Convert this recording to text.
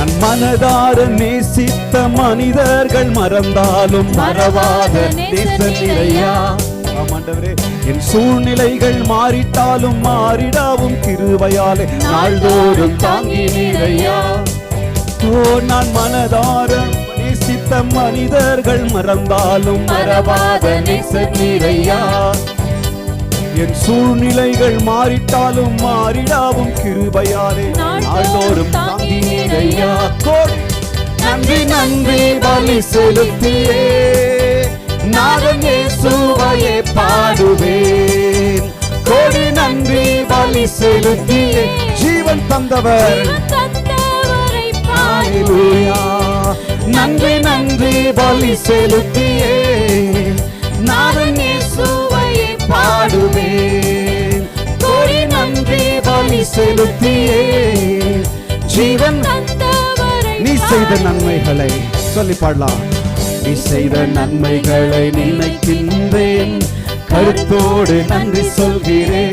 நான் மனதார நேசித்த மனிதர்கள் மறந்தாலும் மறவாத நேசநிலையா ஆமாண்டவரே என் சூழ்நிலைகள் மாறிட்டாலும் மாறிடாவும் கிருபையாலே நாள்தோறும் தாங்கி நீரையா ஓ நான் மனதார நேசித்த மனிதர்கள் மறந்தாலும் மறவாத நேசநீரையா என் சூழ்நிலைகள் மாறிட்டாலும் மாறிடாவும் கிருபையாலே நாள்தோறும் தாங்கி நீரையா கோடி நன்றி நன்றி பலி செலுத்தியே. நாதன் இயேசுவையே பாடுவேன். கோடி நன்றி பலி செலுத்தியே. ஜீவன் தந்தவர். நன்றி நன்றி பலி செலுத்தியே. நாதன் இயேசுவையே பாடுவேன். கோடி நன்றி பலி செலுத்தியே. ஜீவன். நீ செய்த நன்மைகளை சொல்லி பாடலாம். நீ செய்த நன்மைகளை நினைக்கின்றேன். கருத்தோடு நன்றி சொல்கிறேன்.